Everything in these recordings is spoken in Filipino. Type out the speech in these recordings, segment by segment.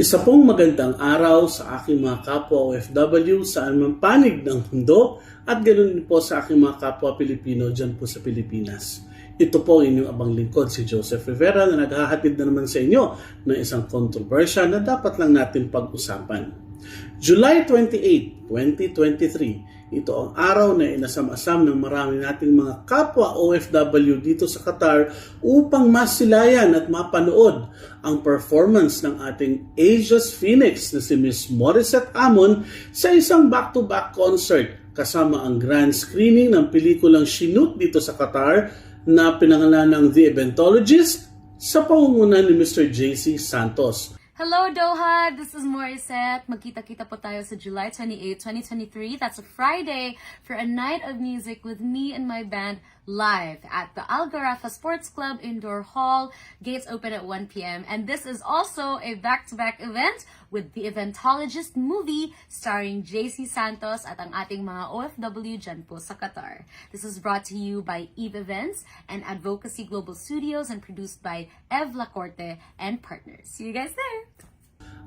Isa pong magandang araw sa aking mga kapwa OFW sa anumang panig ng mundo at ganoon din po sa aking mga kapwa Pilipino dyan po sa Pilipinas. Ito po ang inyong abang lingkod si Joseph Rivera na naghahatid na naman sa inyo ng isang kontrobersya na dapat lang natin pag-usapan. July 28, 2023, ito ang araw na inasam-asam ng marami nating mga kapwa OFW dito sa Qatar upang masilayan at mapanood ang performance ng ating Asia's Phoenix na si Miss Morissette Amon sa isang back-to-back concert kasama ang grand screening ng pelikulang Chinook dito sa Qatar na pinangalan ng The Eventologist sa pangunguna ni Mr. JC Santos. Hello Doha, this is Morissette. Magkita-kita po tayo sa July 28, 2023. That's a Friday for a night of music with me and my band live at the Al Garafa Sports Club Indoor Hall. Gates open at 1 p.m. And this is also a back-to-back event with the Eventologist movie starring JC Santos at ang ating mga OFW dyan po sa Qatar. This is brought to you by Eve Events and Advocacy Global Studios and produced by Ev Lacorte and partners. See you guys there!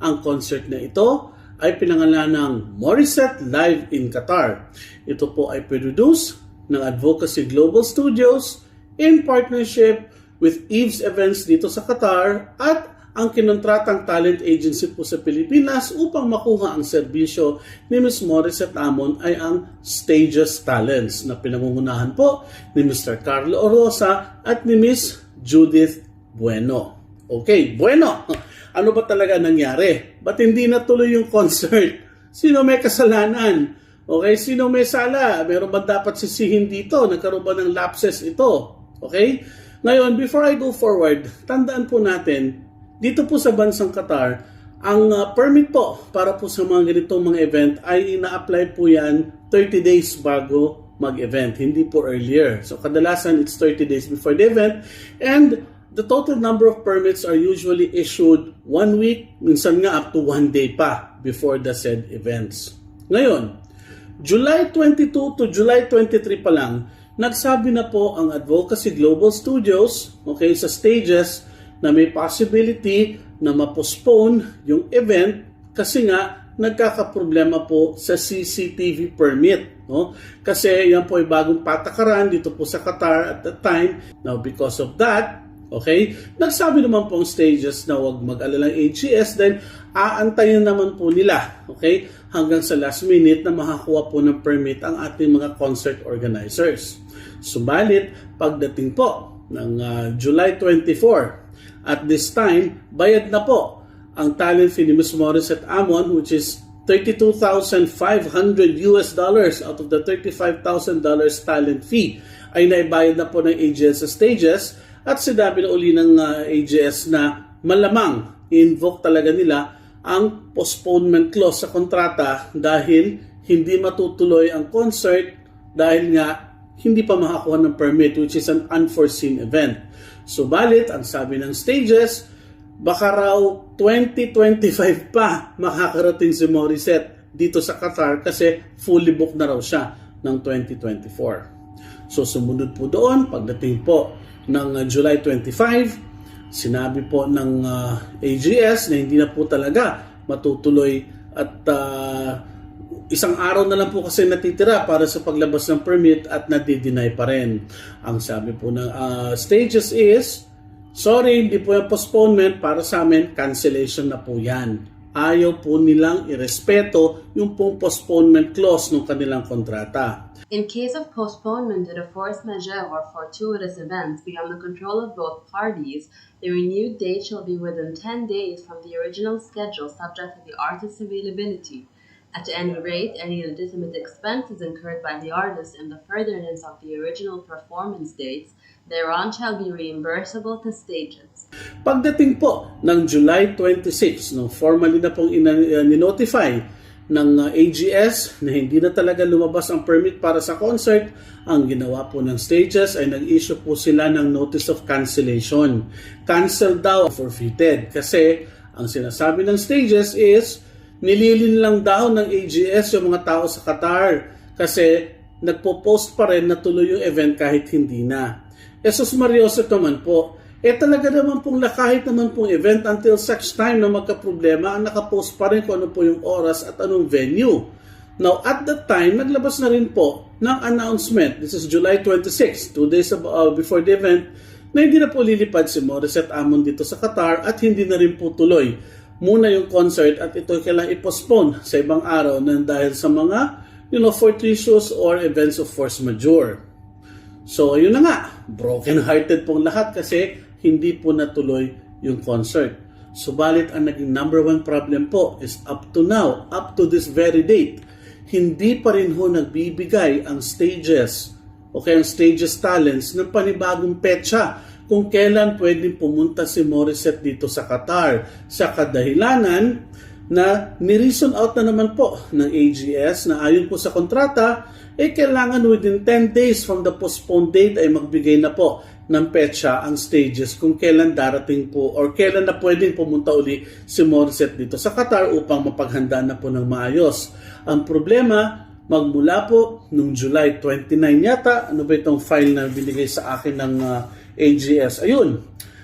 Ang concert na ito ay pinangalan ng Morissette Live in Qatar. Ito po ay produce ng Advocacy Global Studios in partnership with Eve's Events dito sa Qatar at ang kinontratang talent agency po sa Pilipinas upang makuha ang serbisyo ni Ms. Morissette Amon ay ang Stages Talents na pinangungunahan po ni Mr. Carlo Orosa at ni Ms. Judith Bueno. Okay, bueno. Ano ba talaga nangyari? Ba't hindi natuloy yung concert? Sino may kasalanan? Okay, sino may sala? Meron ba dapat sisihin dito? Nagkaroon ba ng lapses ito? Okay? Ngayon, before I go forward, tandaan po natin, dito po sa bansang Qatar, ang uh, permit po para po sa mga ganitong mga event ay ina-apply po yan 30 days bago mag-event, hindi po earlier. So kadalasan it's 30 days before the event and the total number of permits are usually issued one week, minsan nga up to one day pa before the said events. Ngayon, July 22 to July 23 pa lang, nagsabi na po ang Advocacy Global Studios okay, sa stages na may possibility na ma-postpone yung event kasi nga nagkakaproblema po sa CCTV permit. No? Kasi yan po ay bagong patakaran dito po sa Qatar at that time. Now because of that, Okay? Nagsabi naman po ang stages na huwag mag-alala ng AGS dahil aantayin naman po nila, okay, hanggang sa last minute na makakuha po ng permit ang ating mga concert organizers. Subalit, pagdating po ng uh, July 24, at this time, bayad na po ang talent fee ni Ms. Morissette Amon which is 32,500 US dollars out of the $35,000 talent fee ay naibayad na po ng AGS sa stages at sinabi na uli ng uh, AGS na malamang invoke talaga nila ang postponement clause sa kontrata dahil hindi matutuloy ang concert dahil nga hindi pa makakuha ng permit which is an unforeseen event. Subalit, ang sabi ng stages, baka raw 2025 pa makakarating si Morissette dito sa Qatar kasi fully booked na raw siya ng 2024. So sumunod po doon, pagdating po ng uh, July 25, sinabi po ng uh, AGS na hindi na po talaga matutuloy at uh, isang araw na lang po kasi natitira para sa paglabas ng permit at nadi-deny pa rin. Ang sabi po ng uh, stages is, sorry, hindi po yung postponement para sa amin, cancellation na po yan. Ayaw po nilang irespeto yung pong postponement clause ng kanilang kontrata. In case of postponement due to force majeure or fortuitous events beyond the control of both parties, the renewed date shall be within 10 days from the original schedule subject to the artist's availability. At any rate, any legitimate expenses incurred by the artist in the furtherance of the original performance dates thereon shall be reimbursable to stages. Pagdating po ng July 26, no, formally na pong ina- uh, ng uh, AGS na hindi na talaga lumabas ang permit para sa concert, ang ginawa po ng stages ay nag-issue po sila ng notice of cancellation. Cancel daw forfeited kasi ang sinasabi ng stages is nililin lang daw ng AGS yung mga tao sa Qatar kasi nagpo-post pa rin na tuloy yung event kahit hindi na. Jesus Marioso naman po, Eh talaga naman pong kahit naman pong event until such time na magka-problema, ang nakapost pa rin kung ano po yung oras at anong venue. Now, at that time, naglabas na rin po ng announcement. This is July 26, two days uh, before the event, na hindi na po lilipad si Morissette Amon dito sa Qatar at hindi na rin po tuloy muna yung concert at ito kailangan i-postpone sa ibang araw na dahil sa mga you know, fortuitous or events of force majeure. So, ayun na nga. Broken-hearted pong lahat kasi hindi po natuloy yung concert. Subalit, ang naging number one problem po is up to now, up to this very date, hindi pa rin ho nagbibigay ang stages o kaya ang stages talents ng panibagong petsa kung kailan pwedeng pumunta si Morissette dito sa Qatar sa kadahilanan na ni-reason out na naman po ng AGS na ayon po sa kontrata, eh kailangan within 10 days from the postponed date ay magbigay na po ng petsa ang stages kung kailan darating po or kailan na pwedeng pumunta uli si Morissette dito sa Qatar upang mapaghanda na po ng maayos. Ang problema, magmula po nung July 29 yata, ano ba itong file na binigay sa akin ng uh, AGS? Ayun,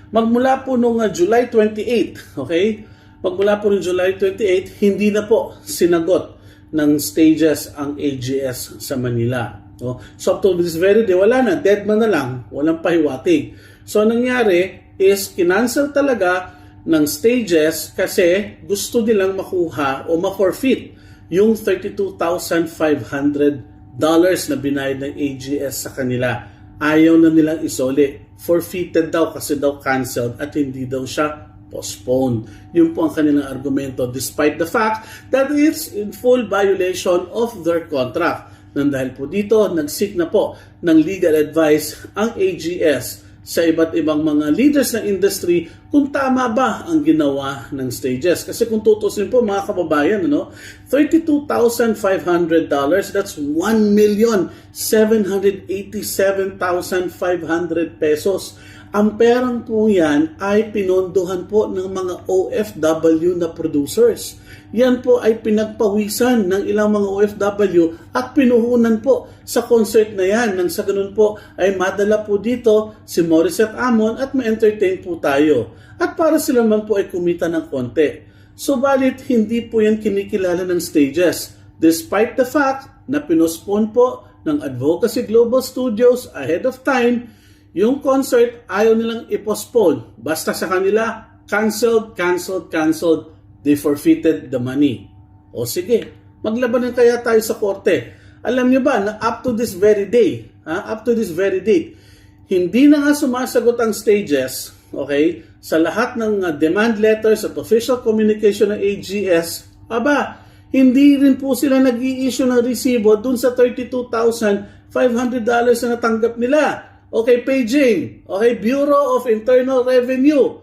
magmula po nung uh, July 28, okay? Magmula po nung July 28, hindi na po sinagot ng stages ang AGS sa Manila. No? So up to this very day, wala na, dead man na lang, walang pahiwatig. So ang nangyari is kinancel talaga ng stages kasi gusto nilang makuha o ma-forfeit yung $32,500 dollars na binayad ng AGS sa kanila. Ayaw na nilang isoli. Forfeited daw kasi daw canceled at hindi daw siya postponed. Yun po ang kanilang argumento despite the fact that it's in full violation of their contract. Nang dahil po dito, nag-seek na po ng legal advice ang AGS sa iba't ibang mga leaders ng industry kung tama ba ang ginawa ng stages. Kasi kung tutusin po mga kababayan, ano, $32,500, that's 1,787,500 pesos. Ang perang po yan ay pinondohan po ng mga OFW na producers. Yan po ay pinagpawisan ng ilang mga OFW at pinuhunan po sa concert na yan. Nang sa ganun po ay madala po dito si Morissette Amon at ma-entertain po tayo. At para sila man po ay kumita ng konti. Subalit hindi po yan kinikilala ng stages. Despite the fact na pinospone po ng Advocacy Global Studios ahead of time, yung concert ayaw nilang i-postpone. Basta sa kanila, canceled, canceled, canceled. They forfeited the money. O sige, maglabanan kaya tayo sa korte. Alam niyo ba na up to this very day, ha, up to this very date, hindi na nga sumasagot ang stages, okay, sa lahat ng uh, demand letters at official communication ng AGS, aba, hindi rin po sila nag issue ng resibo dun sa $32,500 na natanggap nila. Okay, paging. Okay, Bureau of Internal Revenue.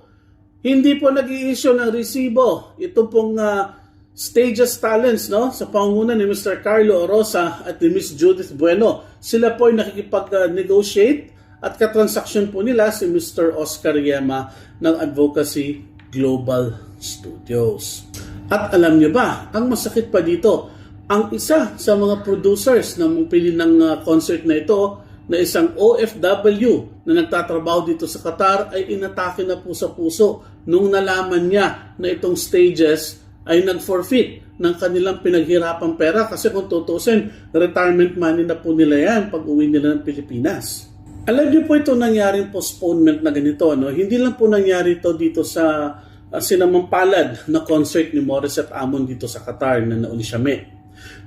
Hindi po nag issue ng resibo. Ito pong uh, Stages Talents, no? Sa pangunguna ni Mr. Carlo Orosa at ni Miss Judith Bueno. Sila po ay nakikipag-negotiate at katransaksyon po nila si Mr. Oscar Yema ng Advocacy Global Studios. At alam niyo ba, ang masakit pa dito, ang isa sa mga producers na pili ng uh, concert na ito na isang OFW na nagtatrabaho dito sa Qatar ay inatake na po sa puso nung nalaman niya na itong stages ay nag-forfeit ng kanilang pinaghirapang pera kasi kung tutusin, retirement money na po nila yan pag uwi nila ng Pilipinas. Alam niyo po ito nangyaring postponement na ganito. No? Hindi lang po nangyari ito dito sa uh, sinamampalad na concert ni Morissette Amon dito sa Qatar na naulisyame.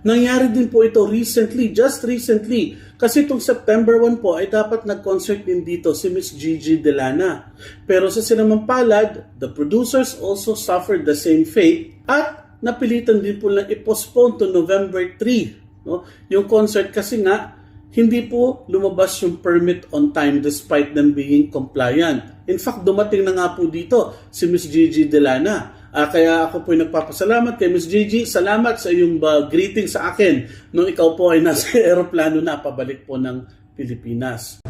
Nangyari din po ito recently, just recently. Kasi itong September 1 po ay dapat nag-concert din dito si Miss Gigi Delana. Pero sa sinamampalad, the producers also suffered the same fate at napilitan din po lang i-postpone to November 3. No? Yung concert kasi nga, hindi po lumabas yung permit on time despite them being compliant. In fact, dumating na nga po dito si Miss Gigi Delana. Ah, kaya ako po ay nagpapasalamat kay Miss Gigi. Salamat sa iyong uh, greeting sa akin nung ikaw po ay nasa aeroplano na pabalik po ng Pilipinas.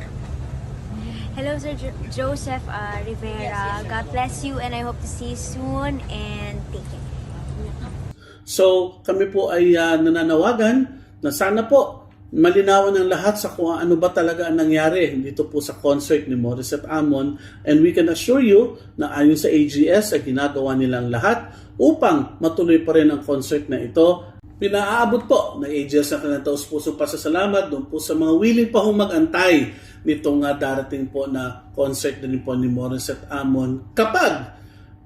Hello, Sir Jo- Joseph uh, Rivera. God bless you and I hope to see you soon and take care. So, kami po ay ah, nananawagan na sana po malinawan ng lahat sa kung ano ba talaga ang nangyari dito po sa concert ni Morissette Amon and we can assure you na ayon sa AGS ay ginagawa nilang lahat upang matuloy pa rin ang concert na ito. Pinaaabot po ng AGS ang kanilang taos puso pasasalamat doon po sa mga willing pa hong mag-antay nitong uh, darating po na concert din po ni Morissette Amon kapag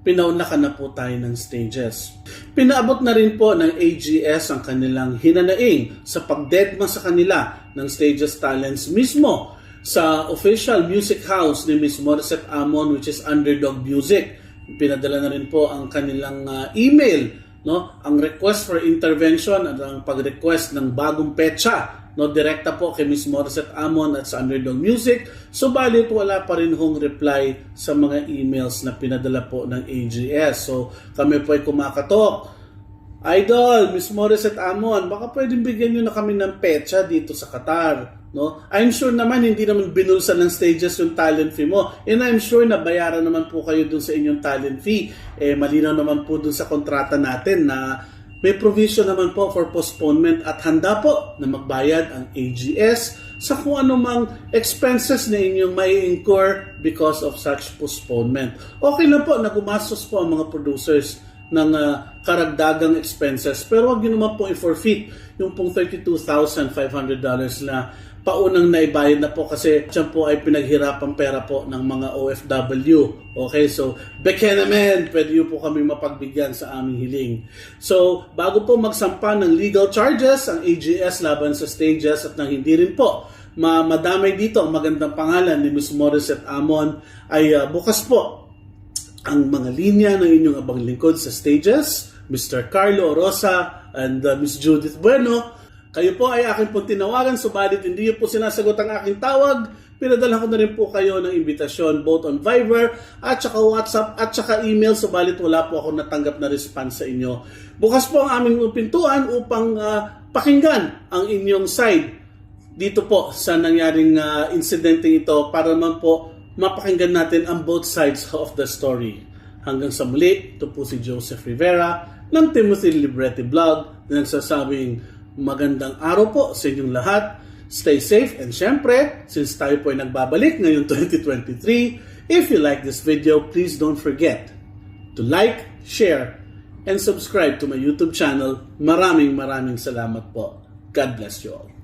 pinaunlakan na po tayo ng stages. Pinaabot na rin po ng AGS ang kanilang hinanaing sa pagdedma sa kanila ng stages talents mismo sa official music house ni Miss Morissette Amon which is Underdog Music. Pinadala na rin po ang kanilang uh, email no ang request for intervention at ang pag-request ng bagong petsa no direkta po kay Miss Morissette Amon at sa Underdog Music subalit wala pa rin hong reply sa mga emails na pinadala po ng AGS so kami po ay kumakatok Idol, Miss Morissette Amon, baka pwedeng bigyan nyo na kami ng petsa dito sa Qatar. No? I'm sure naman hindi naman binulsan ng stages yung talent fee mo. And I'm sure na bayaran naman po kayo dun sa inyong talent fee. Eh, malinaw naman po dun sa kontrata natin na may provision naman po for postponement at handa po na magbayad ang AGS sa kung anumang expenses na inyong may incur because of such postponement. Okay lang po na gumastos po ang mga producers ng uh, karagdagang expenses pero wag niyo naman po i-forfeit yung pong $32,500 na paunang naibayad na po kasi dyan po ay pinaghirapang pera po ng mga OFW. Okay, so beke naman, pwede po kami mapagbigyan sa aming hiling. So, bago po magsampa ng legal charges ang AGS laban sa stages at nang hindi rin po ma madamay dito ang magandang pangalan ni Ms. Morissette Amon ay uh, bukas po ang mga linya ng inyong abang lingkod sa stages, Mr. Carlo Rosa and uh, Ms. Judith Bueno. Kayo po ay akin pong tinawagan, subalit hindi po sinasagot ang aking tawag. Pinadala ko na rin po kayo ng imbitasyon both on Viber at saka WhatsApp at saka email, subalit wala po ako natanggap na response sa inyo. Bukas po ang aming pintuan upang uh, pakinggan ang inyong side dito po sa nangyaring uh, insidente ito para naman po mapakinggan natin ang both sides of the story. Hanggang sa muli, ito po si Joseph Rivera ng Timothy Libretti Vlog na nagsasabing magandang araw po sa inyong lahat. Stay safe and syempre, since tayo po ay nagbabalik ngayong 2023, if you like this video, please don't forget to like, share, and subscribe to my YouTube channel. Maraming maraming salamat po. God bless you all.